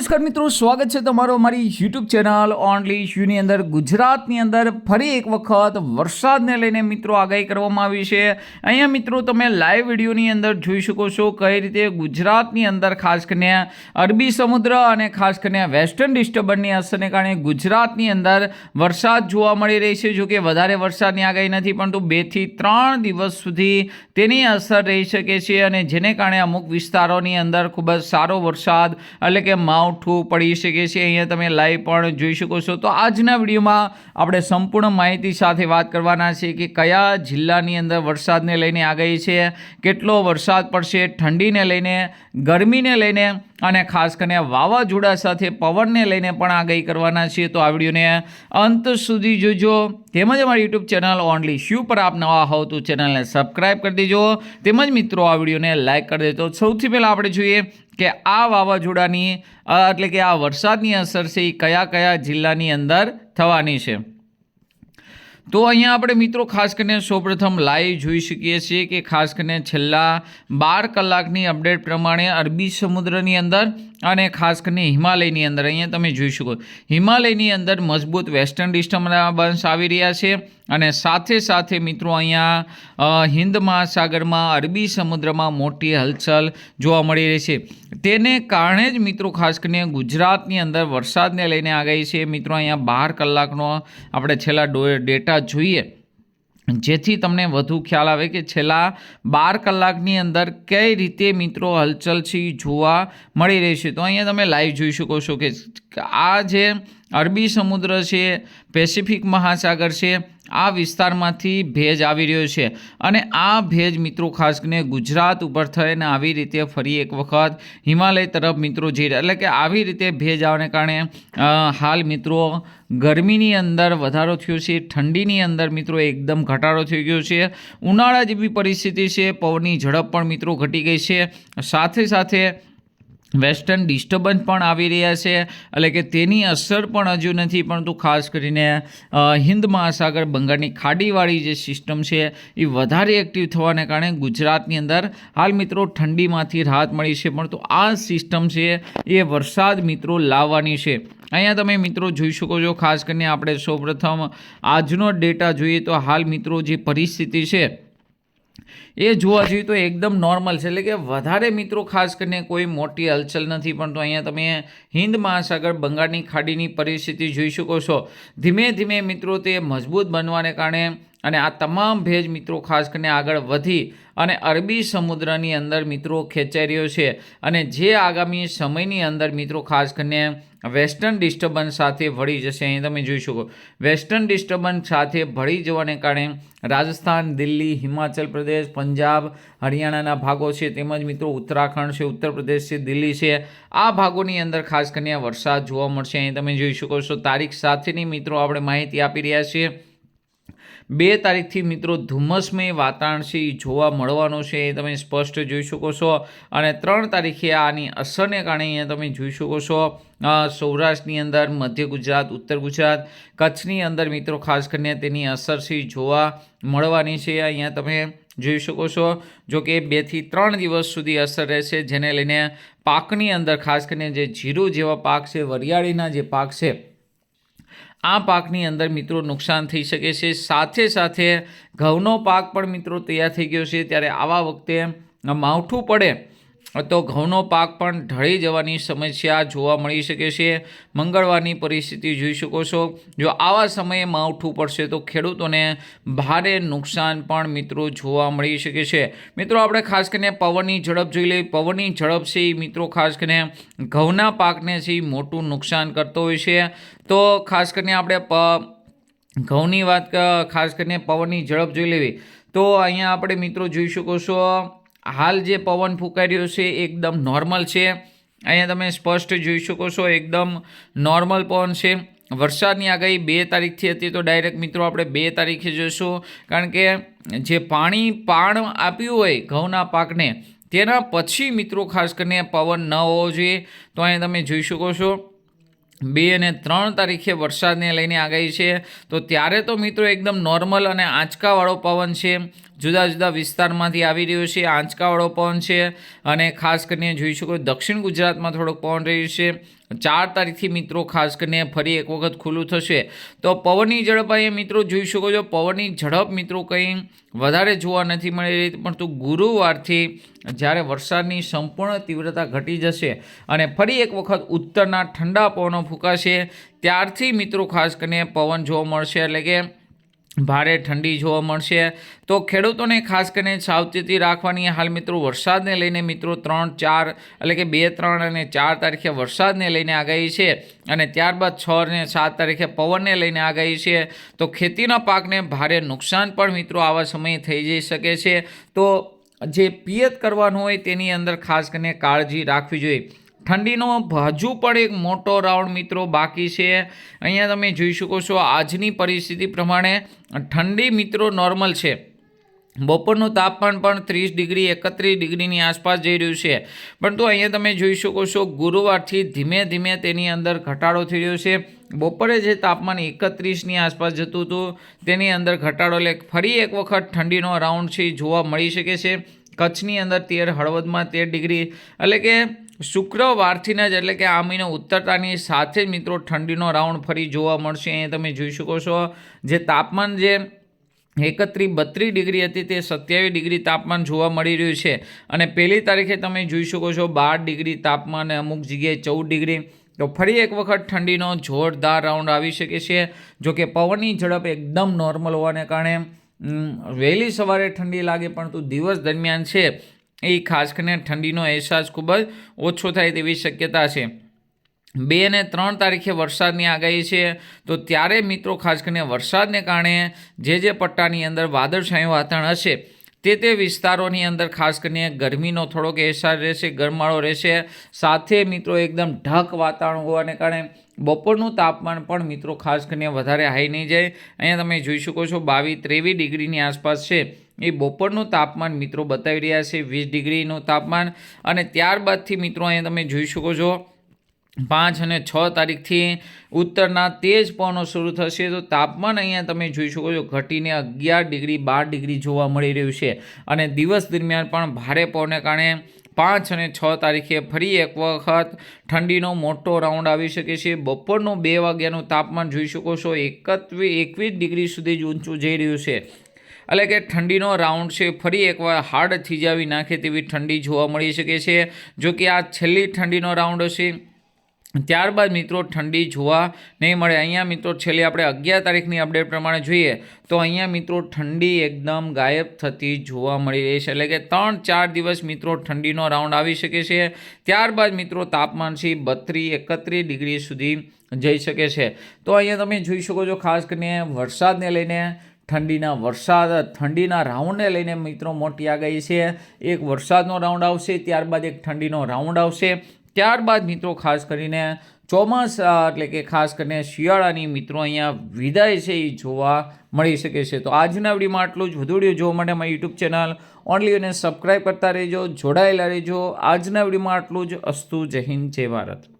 નમસ્કાર મિત્રો, સ્વાગત છે તમારો અમારી યુટ્યુબ ચેનલ ઓનલી શ્યુની અંદર. ગુજરાતની અંદર ફરી એક વખત વરસાદને લઈને મિત્રો આગાહી કરવામાં આવી છે. અહીંયા મિત્રો તમે લાઈવ વિડીયોની અંદર જોઈ શકો છો કઈ રીતે ગુજરાતની અંદર ખાસ કરીને અરબી સમુદ્ર અને ખાસ કરીને વેસ્ટર્ન ડિસ્ટર્બન્સની અસરને કારણે ગુજરાતની અંદર વરસાદ જોવા મળી રહી છે. જો કે વધારે વરસાદની આગાહી નથી, પરંતુ બેથી ત્રણ દિવસ સુધી તેની અસર રહી શકે છે અને જેને કારણે અમુક વિસ્તારોની અંદર ખૂબ જ સારો વરસાદ એટલે કે માવઠું પડી શકે છે. અહીંયા તમે લાઈવ પણ જોઈ શકો છો. તો આજના વિડીયોમાં આપણે સંપૂર્ણ માહિતી સાથે વાત કરવાના છે કે કયા જિલ્લાની અંદર વરસાદને લઈને આગાહી છે, કેટલો વરસાદ પડશે, ઠંડીને લઈને, ગરમીને લઈને અને ખાસ કરીને વાવાઝોડા સાથે પવનને લઈને પણ આગાહી કરવાના છીએ. તો આ વિડીયોને અંત સુધી જોજો. તેમજ અમારી યુટ્યુબ ચેનલ ઓનલી શ્યુ પર આપ નવા હોવ તો ચેનલને સબસ્ક્રાઈબ કરી દેજો. તેમજ મિત્રો, આ વિડીયોને લાઇક કરી દેજો. સૌથી પહેલાં આપણે જોઈએ કે આ વાવાઝોડાની એટલે કે આ વરસાદની અસર છે એ કયા કયા જિલ્લાની અંદર થવાની છે. તો અહીંયા આપણે મિત્રો ખાસ કરીને સૌપ્રથમ લાઈવ જોઈ શકીએ છીએ કે ખાસ કરીને છેલ્લા બાર કલાકની અપડેટ પ્રમાણે અરબી સમુદ્રની અંદર અને ખાસ કરીને હિમાલયની અંદર. અહીંયા તમે જોઈ શકો. હિમાલયની અંદર મજબૂત વેસ્ટર્ન ડિસ્ટર્બન્સ આવી રહ્યા છે અને સાથે સાથે મિત્રો અહીંયા હિન્દ મહાસાગરમાં, અરબી સમુદ્રમાં મોટી હલચલ જોવા મળી રહી છે. તેને કારણે જ મિત્રો ખાસ કરીને ગુજરાતની અંદર વરસાદને લઈને આગાહી છે. મિત્રો અહીંયા બાર કલાકનો આપણે છેલ્લા ડો- ડેટા જોઈએ. જેથી તમને વધુ ખ્યાલ આવે કે છેલ્લા બાર કલાકની અંદર કઈ રીતે મિત્રો હલચલ છે જોવા મળી રહી છે. તો અહીંયા તમે લાઈવ જોઈ શકો છો કે આ જે અરબી સમુદ્ર છે પેસિફિક મહાસાગર છે આ વિસ્તારમાંથી ભેજ આવી રહ્યો છે અને આ ભેજ મિત્રો ખાસ કરીને ગુજરાત ઉપર થઈને આવી રીતે ફરી એક વખત હિમાલય તરફ મિત્રો જઈ રહ્યા એટલે કે આવી રીતે ભેજ આવવાને કારણે હાલ મિત્રો ગરમીની અંદર વધારો થયો છે, ઠંડીની અંદર મિત્રો એકદમ ઘટાડો થઈ ગયો છે, ઉનાળા જેવી પરિસ્થિતિ છે, પવનની ઝડપ પણ મિત્રો ઘટી ગઈ છે. સાથે સાથે વેસ્ટર્ન ડિસ્ટર્બન્સ પણ આવી રહ્યા છે, એટલે કે તેની અસર પણ હજુ નથી, પરંતુ ખાસ કરીને હિન્દ મહાસાગર બંગાળની ખાડીવાળી જે સિસ્ટમ છે, એ વધારે એક્ટિવ થવાને કારણે ગુજરાતની અંદર હાલ મિત્રો ઠંડીમાંથી રાહત મળી છે, પરંતુ આ સિસ્ટમ છે, એ વરસાદ મિત્રો લાવવાની છે. અહીંયા તમે મિત્રો જોઈ શકો છો, ખાસ કરીને આપણે સૌપ્રથમ આજનો ડેટા જોઈએ તો હાલ મિત્રો જે પરિસ્થિતિ છે એ જોવા જોઈએ તો એકદમ નોર્મલ છે. એટલે કે વધારે મિત્રો ખાસ કરીને કોઈ મોટી હલચલ નથી, પણ તો અહીંયા તમે હિન્દ મહાસાગર, બંગાળની ખાડીની પરિસ્થિતિ જોઈ શકો છો. ધીમે ધીમે મિત્રો તે મજબૂત બનવાને કારણે અને આ તમામ ભેજ મિત્રો ખાસ કરીને આગળ વધી અને અરબી સમુદ્રની અંદર મિત્રો ખેંચાઈ રહ્યો છે. અને જે આગામી સમયની અંદર મિત્રો ખાસ કરીને વેસ્ટર્ન ડિસ્ટર્બન્સ સાથે ભળી જશે. અહીં તમે જોઈ શકો. વેસ્ટર્ન ડિસ્ટર્બન્સ સાથે ભળી જવાને કારણે રાજસ્થાન, દિલ્હી, હિમાચલ પ્રદેશ, પંજાબ, હરિયાણાના ભાગો છે. તેમજ મિત્રો ઉત્તરાખંડ છે, ઉત્તર પ્રદેશ છે, દિલ્હી છે. આ ભાગોની અંદર ખાસ કરીને વરસાદ જોવા મળશે. અહીં તમે જોઈ શકો છો. તારીખ સાથેની મિત્રો આપણે માહિતી આપી રહ્યા છીએ. બે તારીખથી મિત્રો ધુમ્મસમય વાતાવરણ છે જોવા મળવાનું છે, એ તમે સ્પષ્ટ જોઈ શકો છો. અને ત્રણ તારીખે આની અસરને કારણે અહીંયા તમે જોઈ શકો છો સૌરાષ્ટ્રની અંદર, મધ્ય ગુજરાત, ઉત્તર ગુજરાત, કચ્છની અંદર મિત્રો ખાસ કરીને તેની અસર જોવા મળવાની છે. અહીંયા તમે જોઈ શકો છો જો કે બેથી ત્રણ દિવસ સુધી અસર રહેશે, જેને લઈને પાકની અંદર ખાસ કરીને જે જીરું જેવા પાક છે, વરિયાળીના જે પાક છે આ પાકની અંદર મિત્રો નુકસાન થઈ શકે છે. સાથે સાથે ઘઉંનો પાક પણ મિત્રો તૈયાર થઈ ગયો છે. ત્યારે આવા વખતે માવઠું પડે તો ઘઉંનો પાક પણ ઢળી જવાની સમસ્યા જોવા મળી શકે છે. મંગળવારની પરિસ્થિતિ જોઈ શકો છો. જો આવા સમયે માવઠું પડશે તો ખેડૂતોને ભારે નુકસાન પણ મિત્રો જોવા મળી શકે છે. મિત્રો, આપણે ખાસ કરીને પવનની ઝડપ જોઈ લઈએ. પવનની ઝડપ છે મિત્રો ખાસ કરીને ઘઉંના પાકને છે મોટું નુકસાન કરતો હોય છે. તો ખાસ કરીને આપણે પ ઘઉંની વાત ખાસ કરીને પવનની ઝડપ જોઈ લેવી. તો અહીંયા આપણે મિત્રો જોઈ શકો છો હાલ જે પવન ફૂંકાઈ છે એકદમ નોર્મલ છે. અહીંયા તમે સ્પષ્ટ જોઈ શકો છો, એકદમ નોર્મલ પવન છે. વરસાદની આગાહી બે તારીખથી હતી તો ડાયરેક્ટ મિત્રો આપણે બે તારીખે જોઈશું. કારણ કે જે પાણી પાણ આપ્યું હોય ઘઉંના પાકને, તેના પછી મિત્રો ખાસ કરીને પવન ન હોવો જોઈએ. તો અહીંયા તમે જોઈ શકો છો બે અને ત્રણ તારીખે વરસાદને લઈને આગાહી છે. તો ત્યારે તો મિત્રો એકદમ નોર્મલ અને આંચકાવાળો પવન છે. જુદા જુદા વિસ્તારમાંથી આવી રહ્યો છે. આંચકાવાળો પવન છે અને ખાસ કરીને જોઈ શકો દક્ષિણ ગુજરાતમાં થોડોક પવન રહ્યું છે. ચાર તારીખથી મિત્રો, ખાસ કરીને ફરી એક વખત ખુલ્લું થશે. તો પવનની ઝડપ અહીંયા મિત્રો જોઈ શકો છો, પવનની ઝડપ મિત્રો કંઈ વધારે જોવા નથી મળી રહી, પરંતુ ગુરુવારથી જ્યારે વરસાદની સંપૂર્ણ તીવ્રતા ઘટી જશે અને ફરી એક વખત ઉત્તરના ઠંડા પવનો ફૂંકાશે, ત્યારથી મિત્રો ખાસ કરીને પવન જોવા મળશે. એટલે કે ભારે ઠંડી જોવા મળશે. તો ખેડૂતોને ખાસ કરીને સાવચેતી રાખવાની હાલ મિત્રો વરસાદને લઈને મિત્રો ત્રણ, ચાર એટલે કે બે, ત્રણ અને ચાર તારીખે વરસાદને લઈને આગાહી છે અને ત્યારબાદ છ અને સાત તારીખે પવનને લઈને આગાહી છે. તો ખેતીના પાકને ભારે નુકસાન પણ મિત્રો આવા સમયે થઈ જઈ શકે છે. તો જે પિયત કરવાનું હોય તેની અંદર ખાસ કરીને કાળજી રાખવી જોઈએ. ઠંડીનો હજુ પણ એક મોટો રાઉન્ડ મિત્રો બાકી છે. અહીંયા તમે જોઈ શકો છો આજની પરિસ્થિતિ પ્રમાણે ઠંડી મિત્રો નોર્મલ છે. બપોરનું તાપમાન પણ ત્રીસ ડિગ્રી, એકત્રીસ ડિગ્રીની આસપાસ જઈ રહ્યું છે. પરંતુ અહીંયા તમે જોઈ શકો છો ગુરુવારથી ધીમે ધીમે તેની અંદર ઘટાડો થઈ રહ્યો છે. બપોરે જે તાપમાન એકત્રીસની આસપાસ જતું હતું, તેની અંદર ઘટાડો એટલે ફરી એક વખત ઠંડીનો રાઉન્ડ છે જોવા મળી શકે છે. કચ્છની અંદર તેર, હળવદમાં તેર ડિગ્રી એટલે કે શુક્રવારથીના જ એટલે કે આ મહિનો ઉત્તરતાની સાથે જ મિત્રો ઠંડીનો રાઉન્ડ ફરી જોવા મળશે. અહીંયા તમે જોઈ શકો છો જે તાપમાન જે એકત્રીસ બત્રીસ ડિગ્રી હતી તે સત્યાવીસ ડિગ્રી તાપમાન જોવા મળી રહ્યું છે. અને પહેલી તારીખે તમે જોઈ શકો છો બાર ડિગ્રી તાપમાન અમુક જગ્યાએ ચૌદ ડિગ્રી. તો ફરી એક વખત ઠંડીનો જોરદાર રાઉન્ડ આવી શકે છે. જો કે પવનની ઝડપ એકદમ નોર્મલ હોવાને કારણે વહેલી સવારે ઠંડી લાગે પરંતુ દિવસ દરમિયાન છે. એ ખાસ કરીને ઠંડીનો અહેસાસ ખૂબ જ ઓછો થાય તેવી શક્યતા છે. બે અને ત્રણ તારીખે વરસાદની આગાહી છે, તો ત્યારે મિત્રો ખાસ કરીને વરસાદને કારણે જે જે પટ્ટાની અંદર વાદળછાયું વાતાવરણ હશે, તે તે વિસ્તારોની અંદર ખાસ કરીને ગરમીનો થોડોક અહેસાસ રહેશે, ગરમાળો રહેશે. સાથે મિત્રો એકદમ ઢક વાતાવરણ હોવાને કારણે બપોરનું તાપમાન પણ મિત્રો ખાસ કરીને વધારે હાઈ નહીં જાય. અહીંયા તમે જોઈ શકો છો બાવીસ ત્રેવીસ ડિગ્રીની આસપાસ છે. એ બપોરનું તાપમાન મિત્રો બતાવી રહ્યા છે, વીસ ડિગ્રીનું તાપમાન. અને ત્યારબાદથી મિત્રો અહીંયા તમે જોઈ શકો છો, પાંચ અને છ તારીખથી ઉત્તરના તેજ પવનો શરૂ થશે. તો તાપમાન અહીંયા તમે જોઈ શકો છો, ઘટીને અગિયાર ડિગ્રી, બાર ડિગ્રી જોવા મળી રહ્યું છે. અને દિવસ દરમિયાન પણ ભારે પવનને કારણે પાંચ અને છ તારીખે ફરી એક વખત ઠંડીનો મોટો રાઉન્ડ આવી શકે છે. બપોરનું બે વાગ્યાનું તાપમાન જોઈ શકો છો એકત્રીસ એકવીસ ડિગ્રી સુધી જ ઊંચું જઈ રહ્યું છે. એટલે કે ઠંડીનો રાઉન્ડ છે, ફરી એકવાર હાર્ડ થીજાવી નાખે તેવી ઠંડી જોવા મળી શકે છે. જો કે આ છેલ્લી ઠંડીનો રાઉન્ડ હશે, ત્યારબાદ મિત્રો ઠંડી જોવા નહીં મળે. અહીંયા મિત્રો છેલ્લે આપણે અગિયાર તારીખની અપડેટ પ્રમાણે જોઈએ, તો અહીંયા મિત્રો ઠંડી એકદમ ગાયબ થતી જોવા મળી રહી છે. એટલે કે ત્રણ ચાર દિવસ મિત્રો ઠંડીનો રાઉન્ડ આવી શકે છે. ત્યારબાદ મિત્રો તાપમાન છે બત્રીસ એકત્રીસ ડિગ્રી સુધી જઈ શકે છે. તો અહીંયા તમે જોઈ શકો છો, ખાસ કરીને વરસાદને લઈને ઠંડીના વરસાદ, ઠંડીના રાઉન્ડને લઈને મિત્રો મોટી આગાહી છે. એક વરસાદનો રાઉન્ડ આવશે, ત્યારબાદ એક ઠંડીનો રાઉન્ડ આવશે. ત્યારબાદ મિત્રો ખાસ કરીને ચોમાસા, એટલે કે ખાસ કરીને શિયાળાની મિત્રો અહીંયા વિદાય છે એ જોવા મળી શકે છે. તો આજના વિડીયોમાં આટલું જ. વધુ વીડિયો જોવા માટે મારી યુટ્યુબ ચેનલ ઓનલી અને સબસ્ક્રાઈબ કરતા રહેજો, જોડાયેલા રહેજો. આજના વિડીયોમાં આટલું જ. અસ્તુ, જય હિન્દ, જય ભારત.